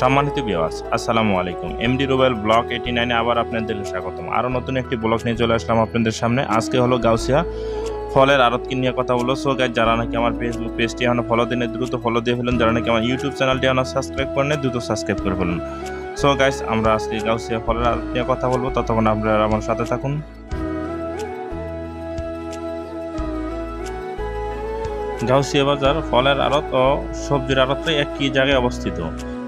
সম্মানিত বিওয়াস আসসালামু আলাইকুম। এমডি রুবেল ব্লক এইটি নাইনে আবার আপনাদের স্বাগতম। আরও নতুন একটি ব্লগ নিয়ে চলে আসলাম আপনাদের সামনে। আজকে হলো গাউসিয়া ফলের আড়তকে নিয়ে কথা বলো সো গাইজ যারা নাকি আমার ফেসবুক পেজটি এখনও ফলো দিনে দ্রুত ফলো দিয়ে ফেলুন। যারা নাকি আমার ইউটিউব চ্যানেলটি এখন সাবস্ক্রাইব করেন দ্রুত সাবস্ক্রাইব করে ফেলুন। সো গাইজ আমরা আজকে গাউসিয়া ফলের আড়ত নিয়ে কথা বলব। ততক্ষণ আপনারা আমার সাথে থাকুন। গাউসিয়া বাজার ফলের আড়ত ও সবজির আড়তটাই একই জায়গায় অবস্থিত।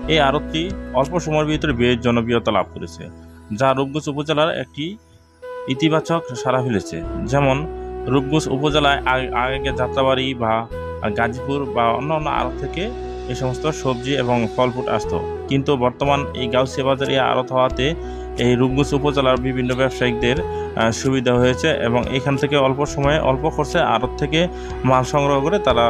এই আরতটি অল্প সময়ের ভিতরে বেশ জনপ্রিয়তা লাভ করেছে, যা রূপগঞ্জ উপজেলার একটি ইতিবাচক সাড়া ফেলেছে। যেমন রূপগঞ্জ উপজেলায় আগে- যাত্রাবাড়ি বা গাজীপুর বা অন্য অন্য আরত থেকে এই সমস্ত সবজি এবং ফল ফুট আসতো। কিন্তু বর্তমান এই গাউসিয়া বাজারে আড়ত হওয়াতে এই রূপগঞ্জ উপজেলার বিভিন্ন ব্যবসায়িকদের সুবিধা হয়েছে এবং এখান থেকে অল্প সময়ে, অল্প খরচে আড়ত থেকে মাল সংগ্রহ করে তারা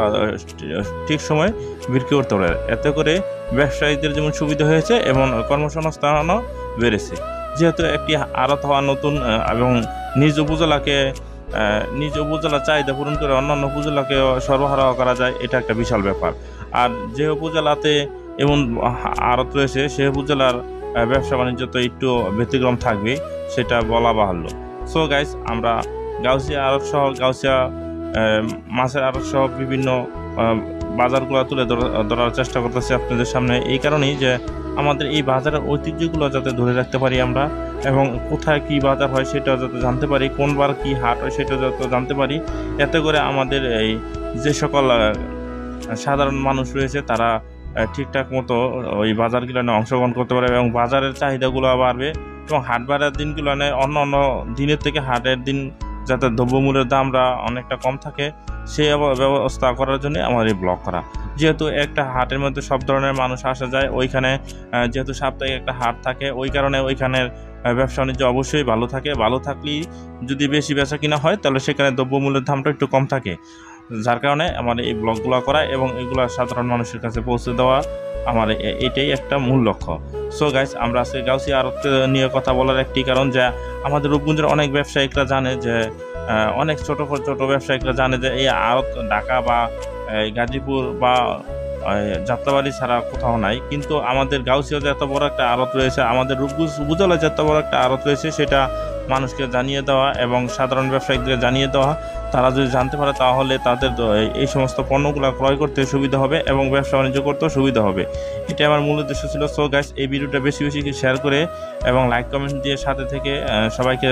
ঠিক সময়ে বিক্রি করতে পারে। এতে করে ব্যবসায়ীদের যেমন সুবিধা হয়েছে এবং কর্মসংস্থানও বেড়েছে। যেহেতু একটি আড়ত হওয়া নতুন এবং নিজ উপজেলাকে নিজ উপজেলার চাহিদা পূরণ করে অন্যান্য উপজেলাকে সরবরাহ করা যায়, এটা একটা বিশাল ব্যাপার। আর যে উপজেলাতে এমন আড়ত রয়েছে, সে উপজেলার ব্যবসা বাণিজ্য তো একটু ব্যতিক্রম থাকবে, সেটা বলা বাহাল্য। সো গাইস আমরা গাউসিয়া আড়ত সহ গাউসিয়া মাছের আড়ত সহ বিভিন্ন বাজারগুলো তুলে ধরা- ধরার চেষ্টা করতেছি আপনাদের সামনে। এই কারণেই যে আমাদের এই বাজারের ঐতিহ্যগুলো যাতে ধরে রাখতে পারি আমরা এবং কোথায় কি বাজার হয় সেটা যাতে জানতে পারি, কোন বার কি হাট হয় সেটা যাতে জানতে পারি, এতে করে আমাদের এই যে সকল সাধারণ মানুষ রয়েছে তারা ঠিকঠাক মতো ওই বাজারগুলো নিয়ে অংশগ্রহণ করতে পারে এবং বাজারের চাহিদাগুলো বাড়বে এবং হাট বাড়ার দিনগুলো অন্য অন্য দিনের থেকে হাটের দিন যাতে দ্রব্যমূল্যের দামটা অনেকটা কম থাকে, সেই ব্যব- ব্যবস্থা করার জন্য আমার এই ব্লগ করা। যেহেতু একটা হাটের মধ্যে সব ধরনের মানুষ আসা যায়, ওইখানে যেহেতু সাপ্তাহিক একটা হাট থাকে, ওই কারণে ওইখানের ব্যবসা বাণিজ্য অবশ্যই ভালো থাকে। ভালো থাকলেই যদি বেশি বেচা কিনা হয়, তাহলে সেখানে দ্রব্যমূল্যের দামটা একটু কম থাকে। যার কারণে আমার এই ব্লগগুলো করা এবং এগুলো সাধারণ মানুষের কাছে পৌঁছে দেওয়া আমার এটাই একটা মূল লক্ষ্য। সো গাইস আমরা আজকে গাউসি আরত নিয়ে কথা বলার একটি কারণ যে আমাদের রূপগঞ্জের অনেক ব্যবসায়িকরা জানে যে অনেক ছোট ছোট ব্যবসায়িকরা জানে যে এই আড়ত ঢাকা বা গাজীপুর বা যাত্রাবাড়ি ছাড়া কোথাও নাই। কিন্তু আমাদের গাউসিয়া যে এত বড় একটা আড়ত রয়েছে, আমাদের রূপগঞ্জ উপজেলায় যে এত বড় একটা আড়ত রয়েছে, সেটা মানুষকে জানিয়ে দেওয়া এবং সাধারণ ব্যবসায়িকদের জানিয়ে দেওয়া তারা যদি জানতে পারে তাহলে তাদের এই- সমস্ত পণ্যগুলো ক্রয় করতে সুবিধা হবে এবং ব্যবসা বাণিজ্য করতেও সুবিধা হবে। এটা আমার মূল উদ্দেশ্য ছিল। সো গাইস এই ভিডিওটা বেশি বেশি শেয়ার করে এবং লাইক কমেন্ট দিয়ে সাথে থেকে সবাইকে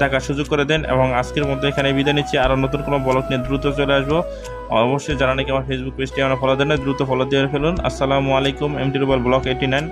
দেখার সুযোগ করে দেন এবং আজকের মধ্যে এখানে বিদায় নিচ্ছি। আরও নতুন কোনো ব্লগ নিয়ে দ্রুত চলে আসব। অবশ্যই যারা নাকি আমার ফেসবুক পেজটি আমরা ফলো দেন দ্রুত ফলো দিয়ে ফেলুন। আসসালামু আলাইকুম MT Rubal block eighty nine